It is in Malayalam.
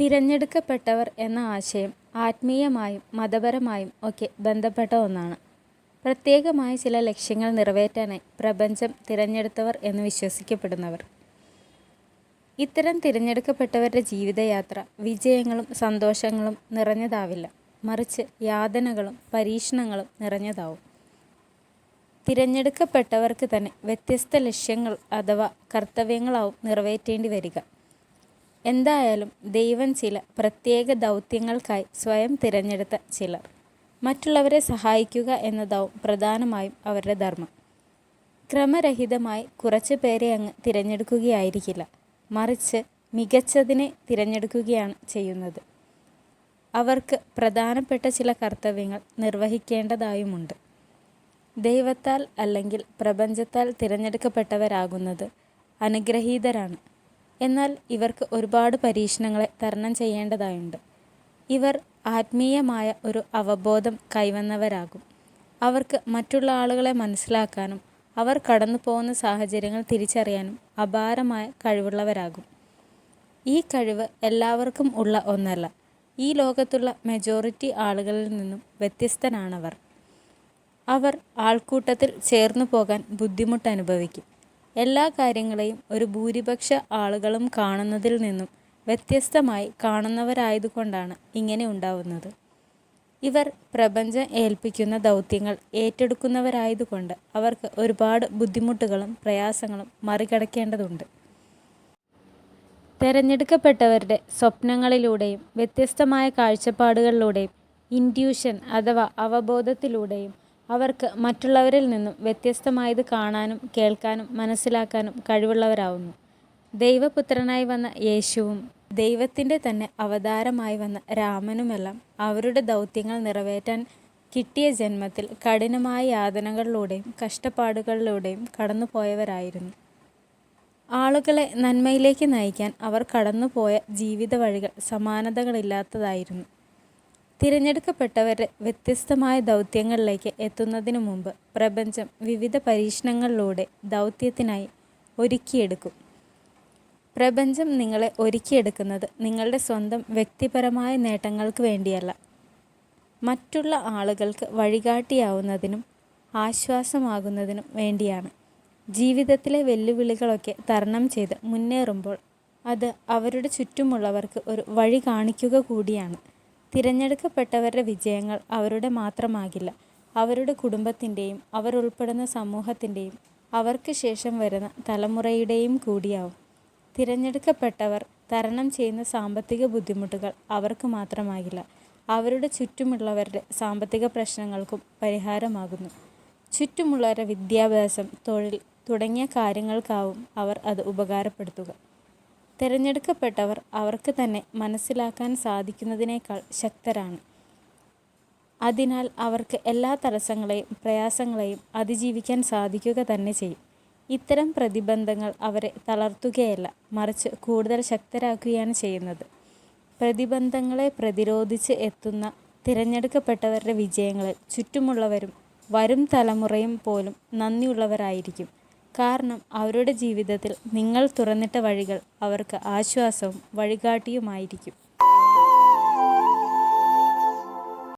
തിരഞ്ഞെടുക്കപ്പെട്ടവർ എന്ന ആശയം ആത്മീയമായും മതപരമായും ഒക്കെ ബന്ധപ്പെട്ട ഒന്നാണ്. പ്രത്യേകമായ ചില ലക്ഷ്യങ്ങൾ നിറവേറ്റാനായി പ്രപഞ്ചം തിരഞ്ഞെടുത്തവർ എന്ന് വിശ്വസിക്കപ്പെടുന്നവർ. ഇത്തരം തിരഞ്ഞെടുക്കപ്പെട്ടവരുടെ ജീവിതയാത്ര വിജയങ്ങളും സന്തോഷങ്ങളും നിറഞ്ഞതാവില്ല. മറിച്ച് യാതനകളും പരീക്ഷണങ്ങളും നിറഞ്ഞതാവും. തിരഞ്ഞെടുക്കപ്പെട്ടവർക്ക് തന്നെ വ്യത്യസ്ത ലക്ഷ്യങ്ങൾ അഥവാ കർത്തവ്യങ്ങളാവും നിറവേറ്റേണ്ടി വരിക. എന്തായാലും ദൈവം ചില പ്രത്യേക ദൗത്യങ്ങൾക്കായി സ്വയം തിരഞ്ഞെടുത്ത ചിലർ. മറ്റുള്ളവരെ സഹായിക്കുക എന്നതാവും പ്രധാനമായും അവരുടെ ധർമ്മം. ക്രമരഹിതമായി കുറച്ച് പേരെ അങ്ങ് തിരഞ്ഞെടുക്കുകയായിരിക്കില്ല. മറിച്ച് മികച്ചതിനെ തിരഞ്ഞെടുക്കുകയാണ് ചെയ്യുന്നത്. അവർക്ക് പ്രധാനപ്പെട്ട ചില കർത്തവ്യങ്ങൾ നിർവഹിക്കേണ്ടതായുമുണ്ട്. ദൈവത്താൽ അല്ലെങ്കിൽ പ്രപഞ്ചത്താൽ തിരഞ്ഞെടുക്കപ്പെട്ടവരാകുന്നത് അനുഗ്രഹീതരാണ്. എന്നാൽ ഇവർക്ക് ഒരുപാട് പരീക്ഷണങ്ങളെ തരണം ചെയ്യേണ്ടതായുണ്ട്. ഇവർ ആത്മീയമായ ഒരു അവബോധം കൈവന്നവരാകും. അവർക്ക് മറ്റുള്ള ആളുകളെ മനസ്സിലാക്കാനും അവർ കടന്നു പോകുന്ന സാഹചര്യങ്ങൾ തിരിച്ചറിയാനും അപാരമായ കഴിവുള്ളവരാകും. ഈ കഴിവ് എല്ലാവർക്കും ഉള്ള ഒന്നല്ല. ഈ ലോകത്തുള്ള മെജോറിറ്റി ആളുകളിൽ നിന്നും വ്യത്യസ്തനാണവർ. അവർ ആൾക്കൂട്ടത്തിൽ ചേർന്നു പോകാൻ ബുദ്ധിമുട്ട് ബുദ്ധിമുട്ടനുഭവിക്കും. എല്ലാ കാര്യങ്ങളെയും ഒരു ഭൂരിപക്ഷ ആളുകളും കാണുന്നതിൽ നിന്നും വ്യത്യസ്തമായി കാണുന്നവരായതുകൊണ്ടാണ് ഇങ്ങനെ ഉണ്ടാവുന്നത്. ഇവർ പ്രപഞ്ചം ഏൽപ്പിക്കുന്ന ദൗത്യങ്ങൾ ഏറ്റെടുക്കുന്നവരായതുകൊണ്ട് അവർക്ക് ഒരുപാട് ബുദ്ധിമുട്ടുകളും പ്രയാസങ്ങളും മറികടക്കേണ്ടതുണ്ട്. തെരഞ്ഞെടുക്കപ്പെട്ടവരുടെ സ്വപ്നങ്ങളിലൂടെയും വ്യത്യസ്തമായ കാഴ്ചപ്പാടുകളിലൂടെയും ഇൻഡ്യൂഷൻ അഥവാ അവബോധത്തിലൂടെയും അവർക്ക് മറ്റുള്ളവരിൽ നിന്നും വ്യത്യസ്തമായത് കാണാനും കേൾക്കാനും മനസ്സിലാക്കാനും കഴിവുള്ളവരാവുന്നു. ദൈവപുത്രനായി വന്ന യേശുവും ദൈവത്തിന്റെ തന്നെ അവതാരമായി വന്ന രാമനുമെല്ലാം അവരുടെ ദൗത്യങ്ങൾ നിറവേറ്റാൻ കിട്ടിയ ജന്മത്തിൽ കഠിനമായ യാതനകളിലൂടെയും കഷ്ടപ്പാടുകളിലൂടെയും കടന്നുപോയവരായിരുന്നു. ആളുകളെ നന്മയിലേക്ക് നയിക്കാൻ അവർ കടന്നുപോയ ജീവിത വഴികൾ സമാനതകളില്ലാത്തതായിരുന്നു. തിരഞ്ഞെടുക്കപ്പെട്ടവരുടെ വ്യത്യസ്തമായ ദൗത്യങ്ങളിലേക്ക് എത്തുന്നതിനു മുമ്പ് പ്രപഞ്ചം വിവിധ പരീക്ഷണങ്ങളിലൂടെ ദൗത്യത്തിനായി ഒരുക്കിയെടുക്കും. പ്രപഞ്ചം നിങ്ങളെ ഒരുക്കിയെടുക്കുന്നത് നിങ്ങളുടെ സ്വന്തം വ്യക്തിപരമായ നേട്ടങ്ങൾക്ക് വേണ്ടിയല്ല. മറ്റുള്ള ആളുകൾക്ക് വഴികാട്ടിയാവുന്നതിനും ആശ്വാസമാകുന്നതിനും വേണ്ടിയാണ്. ജീവിതത്തിലെ വെല്ലുവിളികളൊക്കെ തരണം ചെയ്ത് മുന്നേറുമ്പോൾ അത് അവരുടെ ചുറ്റുമുള്ളവർക്ക് ഒരു വഴി കാണിക്കുക കൂടിയാണ്. തിരഞ്ഞെടുക്കപ്പെട്ടവരുടെ വിജയങ്ങൾ അവരുടെ മാത്രമാകില്ല. അവരുടെ കുടുംബത്തിന്റെയും അവർ ഉൾപ്പെടുന്ന സമൂഹത്തിന്റെയും അവർക്ക് ശേഷം വരുന്ന തലമുറയുടെയും കൂടിയാവും. തിരഞ്ഞെടുക്കപ്പെട്ടവർ തരണം ചെയ്യുന്ന സാമ്പത്തിക ബുദ്ധിമുട്ടുകൾ അവർക്ക് മാത്രമാകില്ല. അവരുടെ ചുറ്റുമുള്ളവരുടെ സാമ്പത്തിക പ്രശ്നങ്ങൾക്കും പരിഹാരമാകുന്നു. ചുറ്റുമുള്ളവരുടെ വിദ്യാഭ്യാസം തൊഴിൽ തുടങ്ങിയ കാര്യങ്ങൾക്കാവും അവർ അത് ഉപകാരപ്പെടുത്തുക. തെരഞ്ഞെടുക്കപ്പെട്ടവർ അവർക്ക് തന്നെ മനസ്സിലാക്കാൻ സാധിക്കുന്നതിനേക്കാൾ ശക്തരാണ്. അതിനാൽ അവർക്ക് എല്ലാ തടസ്സങ്ങളെയും പ്രയാസങ്ങളെയും അതിജീവിക്കാൻ സാധിക്കുക തന്നെ ചെയ്യും. ഇത്തരം പ്രതിബന്ധങ്ങൾ അവരെ തളർത്തുകയല്ല മറിച്ച് കൂടുതൽ ശക്തരാക്കുകയാണ് ചെയ്യുന്നത്. പ്രതിബന്ധങ്ങളെ പ്രതിരോധിച്ച് എത്തുന്ന തിരഞ്ഞെടുക്കപ്പെട്ടവരുടെ വിജയങ്ങളിൽ ചുറ്റുമുള്ളവരും വരും തലമുറയും പോലും നന്ദിയുള്ളവരായിരിക്കും. കാരണം അവരുടെ ജീവിതത്തിൽ നിങ്ങൾ തുറന്നിട്ട വഴികൾ അവർക്ക് ആശ്വാസവും വഴികാട്ടിയുമായിരിക്കും.